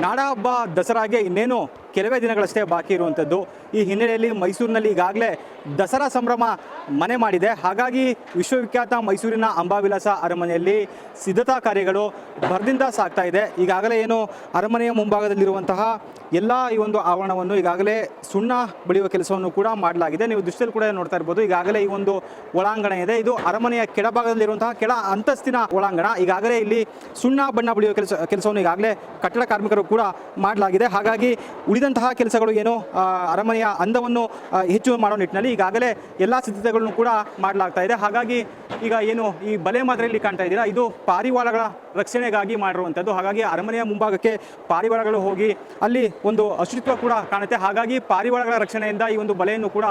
ನಾಡ ಹಬ್ಬ ದಸರಾಗೆ ಇನ್ನೇನು ಕೆಲವೇ ದಿನಗಳಷ್ಟೇ ಬಾಕಿ ಇರುವಂಥದ್ದು. ಈ ಹಿನ್ನೆಲೆಯಲ್ಲಿ ಮೈಸೂರಿನಲ್ಲಿ ಈಗಾಗಲೇ ದಸರಾ ಸಂಭ್ರಮ ಮನೆ ಮಾಡಿದೆ. ಹಾಗಾಗಿ ವಿಶ್ವವಿಖ್ಯಾತ ಮೈಸೂರಿನ ಅಂಬಾವಿಲಾಸ ಅರಮನೆಯಲ್ಲಿ ಸಿದ್ಧತಾ ಕಾರ್ಯಗಳು ಭರದಿಂದ ಸಾಗ್ತಾ ಇದೆ. ಈಗಾಗಲೇ ಏನು ಅರಮನೆಯ ಮುಂಭಾಗದಲ್ಲಿರುವಂತಹ ಎಲ್ಲ ಈ ಒಂದು ಆವರಣವನ್ನು ಈಗಾಗಲೇ ಸುಣ್ಣ ಬಳಿಯುವ ಕೆಲಸವನ್ನು ಕೂಡ ಮಾಡಲಾಗಿದೆ. ನೀವು ದೃಶ್ಯದಲ್ಲಿ ಕೂಡ ನೋಡ್ತಾ ಇರ್ಬೋದು, ಈಗಾಗಲೇ ಈ ಒಂದು ಒಳಾಂಗಣ ಇದೆ. ಇದು ಅರಮನೆಯ ಕೆಳಭಾಗದಲ್ಲಿರುವಂತಹ ಕೆಳ ಅಂತಸ್ತಿನ ಒಳಾಂಗಣ. ಈಗಾಗಲೇ ಇಲ್ಲಿ ಸುಣ್ಣ ಬಣ್ಣ ಬಳಿಯುವ ಕೆಲಸ, ಕೆಲಸವನ್ನು ಈಗಾಗಲೇ ಕಟ್ಟಡ ಕಾರ್ಮಿಕರು ಕೂಡ ಮಾಡಲಾಗಿದೆ. ಹಾಗಾಗಿ ಉಳಿದಂತಹ ಕೆಲಸಗಳು ಏನು? ಅರಮನೆಯ ಅಂದವನ್ನು ಹೆಚ್ಚು ಮಾಡೋ ನಿಟ್ಟಿನಲ್ಲಿ ಈಗಾಗಲೇ ಎಲ್ಲ ಸಿದ್ಧತೆಗಳನ್ನು ಕೂಡ ಮಾಡಲಾಗ್ತಾ ಇದೆ. ಹಾಗಾಗಿ ಈಗ ಏನು ಈ ಬಲೆ ಮಾದರಿಯಲ್ಲಿ ಕಾಣ್ತಾ ಇದ್ದೀರಾ? ಇದು ಪಾರಿವಾಳಗಳ ರಕ್ಷಣೆಗಾಗಿ ಮಾಡಿರುವಂಥದ್ದು. ಹಾಗಾಗಿ ಅರಮನೆಯ ಮುಂಭಾಗಕ್ಕೆ ಪಾರಿವಾಳಗಳು ಹೋಗಿ ಅಲ್ಲಿ ಒಂದು ಅಸ್ತಿತ್ವ ಕೂಡ ಕಾಣುತ್ತೆ. ಹಾಗಾಗಿ ಪಾರಿವಾಳಗಳ ರಕ್ಷಣೆಯಿಂದ ಈ ಒಂದು ಬಲೆಯನ್ನು ಕೂಡ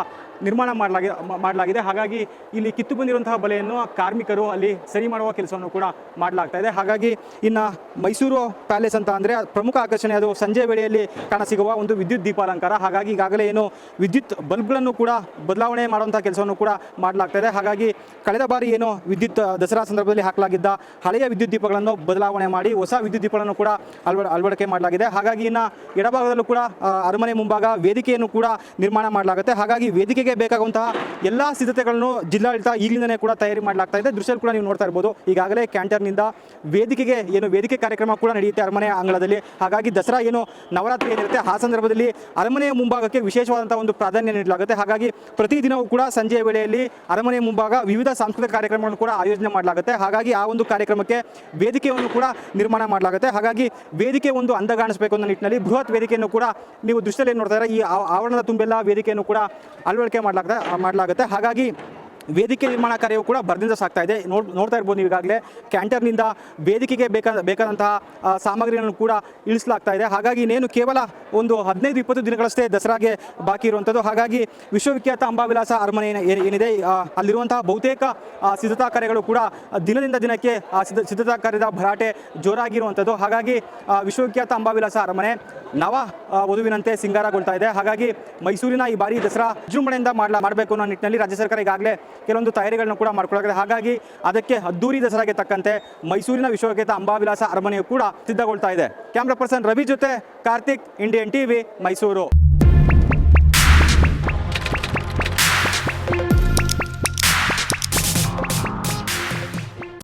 ನಿರ್ಮಾಣ ಮಾಡಲಾಗಿ, ಮಾಡಲಾಗಿದೆ. ಹಾಗಾಗಿ ಇಲ್ಲಿ ಕಿತ್ತು ಬಂದಿರುವಂತಹ ಬಲೆಯನ್ನು ಕಾರ್ಮಿಕರು ಅಲ್ಲಿ ಸರಿ ಮಾಡುವ ಕೆಲಸವನ್ನು ಕೂಡ ಮಾಡಲಾಗ್ತಾ ಇದೆ. ಹಾಗಾಗಿ ಇನ್ನು ಮೈಸೂರು ಪ್ಯಾಲೇಸ್ ಅಂತ ಅಂದರೆ ಪ್ರಮುಖ ಆಕರ್ಷಣೆ ಅದು ಸಂಜೆ ವೇಳೆಯಲ್ಲಿ ಕಾಣಸಿಗುವ ಒಂದು ವಿದ್ಯುತ್ ದೀಪಾಲಂಕಾರ. ಹಾಗಾಗಿ ಈಗಾಗಲೇ ಏನು ವಿದ್ಯುತ್ ಬಲ್ಬ್ಗಳನ್ನು ಕೂಡ ಬದಲಾವಣೆ ಮಾಡುವಂಥ ಕೆಲಸವನ್ನು ಕೂಡ ಮಾಡಲಾಗ್ತಾ ಇದೆ ಹಾಗಾಗಿ ಕಳೆದ ಬಾರಿ ಏನು ವಿದ್ಯುತ್ ದಸರಾ ಸಂದರ್ಭದಲ್ಲಿ ಹಾಕಲಾಗಿದ್ದ ಹಳೆಯ ವಿದ್ಯುತ್ ದೀಪಗಳನ್ನು ಬದಲಾವಣೆ ಮಾಡಿ ಹೊಸ ವಿದ್ಯುತ್ ದೀಪಗಳನ್ನು ಕೂಡ ಅಳವ ಅಳವಡಿಕೆ ಮಾಡಲಾಗಿದೆ. ಹಾಗಾಗಿ ಇನ್ನು ಎಡಭಾಗದಲ್ಲೂ ಕೂಡ ಅರಮನೆ ಮುಂಭಾಗ ವೇದಿಕೆಯನ್ನು ಕೂಡ ನಿರ್ಮಾಣ ಮಾಡಲಾಗುತ್ತೆ. ಹಾಗಾಗಿ ವೇದಿಕೆಗೆ ಬೇಕಾಗುವಂತಹ ಎಲ್ಲ ಸಿದ್ಧತೆಗಳನ್ನು ಜಿಲ್ಲಾಡಳಿತ ಈಗಲಿಂದನೇ ಕೂಡ ತಯಾರಿ ಮಾಡಲಾಗ್ತಾ ಇದೆ ದೃಶ್ಯ ಕೂಡ ನೀವು ನೋಡ್ತಾ ಇರ್ಬೋದು. ಈಗಾಗಲೇ ಕ್ಯಾಂಟರ್ನಿಂದ ವೇದಿಕೆಗೆ, ಏನು ವೇದಿಕೆ ಕಾರ್ಯಕ್ರಮ ಕೂಡ ನಡೆಯುತ್ತೆ ಅರಮನೆ ಅಂಗಳದಲ್ಲಿ. ಹಾಗಾಗಿ ದಸರಾ ಏನು ನವರಾತ್ರಿ ಏನಿರುತ್ತೆ ಆ ಸಂದರ್ಭದಲ್ಲಿ ಅರಮನೆಯ ಮುಂಭಾಗಕ್ಕೆ ವಿಶೇಷವಾದಂತಹ ಒಂದು ಪ್ರಾಧಾನ್ಯ ನೀಡಲಾಗುತ್ತೆ. ಹಾಗಾಗಿ ಪ್ರತಿದಿನವೂ ಕೂಡ ಸಂಜೆಯ ವೇಳೆಯಲ್ಲಿ ಅರಮನೆಯ ಮುಂಭಾಗ ವಿವಿಧ ಸಾಂಸ್ಕೃತಿಕ ಕಾರ್ಯಕ್ರಮಗಳನ್ನು ಕೂಡ ಆಯೋಜನೆ ಮಾಡಲಾಗುತ್ತೆ. ಹಾಗಾಗಿ ಆ ಒಂದು ಕಾರ್ಯಕ್ರಮಕ್ಕೆ ವೇದಿಕೆಯನ್ನು ಕೂಡ ನಿರ್ಮಾಣ ಮಾಡಲಾಗುತ್ತೆ. ಹಾಗಾಗಿ ವೇದಿಕೆ ಒಂದು ಅಂದ ಕಾಣಿಸಬೇಕು ಅನ್ನೋ ನಿಟ್ಟಿನಲ್ಲಿ ಬೃಹತ್ ವೇದಿಕೆಯನ್ನು ಕೂಡ ನೀವು ದೃಷ್ಟಿಯಲ್ಲಿ ನೋಡ್ತಾ ಇದ್ದಾರೆ ಈ ಆವರಣದ ತುಂಬೆಲ್ಲ ವೇದಿಕೆಯನ್ನು ಕೂಡ ಅಳವಡಿಕೆ ಮಾಡಲಾಗುತ್ತೆ ಮಾಡಲಾಗುತ್ತೆ. ಹಾಗಾಗಿ ವೇದಿಕೆ ನಿರ್ಮಾಣ ಕಾರ್ಯವು ಕೂಡ ಭರದಿಂದ ಸಾಗ್ತಾ ಇದೆ. ನೋಡ್, ನೋಡ್ತಾ ಇರ್ಬೋದು ನೀವು ಈಗಾಗಲೇ ಕ್ಯಾಂಟರ್ನಿಂದ ವೇದಿಕೆಗೆ ಬೇಕಾದ, ಬೇಕಾದಂತಹ ಸಾಮಗ್ರಿಗಳನ್ನು ಕೂಡ ಇಳಿಸಲಾಗ್ತಾ ಇದೆ. ಹಾಗಾಗಿ ಇನ್ನೇನು ಕೇವಲ ಒಂದು ಹದಿನೈದು, ಇಪ್ಪತ್ತು ದಿನಗಳಷ್ಟೇ ದಸರಾಗೆ ಬಾಕಿ ಇರುವಂಥದ್ದು. ಹಾಗಾಗಿ ವಿಶ್ವವಿಖ್ಯಾತ ಅಂಬಾವಿಲಾಸ ಅರಮನೆ ಏನ- ಏನಿದೆ ಅಲ್ಲಿರುವಂತಹ ಬಹುತೇಕ ಸಿದ್ಧತಾ ಕಾರ್ಯಗಳು ಕೂಡ ದಿನದಿಂದ ದಿನಕ್ಕೆ ಸಿದ್ಧತಾ ಕಾರ್ಯದ ಭರಾಟೆ ಜೋರಾಗಿರುವಂಥದ್ದು. ಹಾಗಾಗಿ ವಿಶ್ವವಿಖ್ಯಾತ ಅಂಬಾವಿಲಾಸ ಅರಮನೆ ನವ ವಧುವಿನಂತೆ ಸಿಂಗಾರಗೊಳ್ತಾ ಇದೆ. ಹಾಗಾಗಿ ಮೈಸೂರಿನ ಈ ಬಾರಿ ದಸರಾ ವಿಜೃಂಭಣೆಯಿಂದ ಮಾಡಲ ಮಾಡಬೇಕು ಅನ್ನೋ ನಿಟ್ಟಿನಲ್ಲಿ ರಾಜ್ಯ ಸರ್ಕಾರ ಈಗಾಗಲೇ ಕೆಲವೊಂದು ತಯಾರಿಗಳನ್ನು ಕೂಡ ಮಾಡ್ಕೊಳ್ಳಾಗಿದೆ ಹಾಗಾಗಿ ಅದಕ್ಕೆ ಅದ್ದೂರಿ ದಸರಾಗೆ ತಕ್ಕಂತೆ ಮೈಸೂರಿನ ವಿಶ್ವವಿಖ್ಯಾತ ಅಂಬಾವಿಲಾಸ ಅರಮನೆಯು ಕೂಡ ಸಿದ್ಧಗೊಳ್ತಾ ಇದೆ. ಕ್ಯಾಮ್ರಾ ಪರ್ಸನ್ ರವಿ ಜೊತೆ ಕಾರ್ತಿಕ್ ಇಂಡಿಯನ್ ಟಿವಿ ಮೈಸೂರು.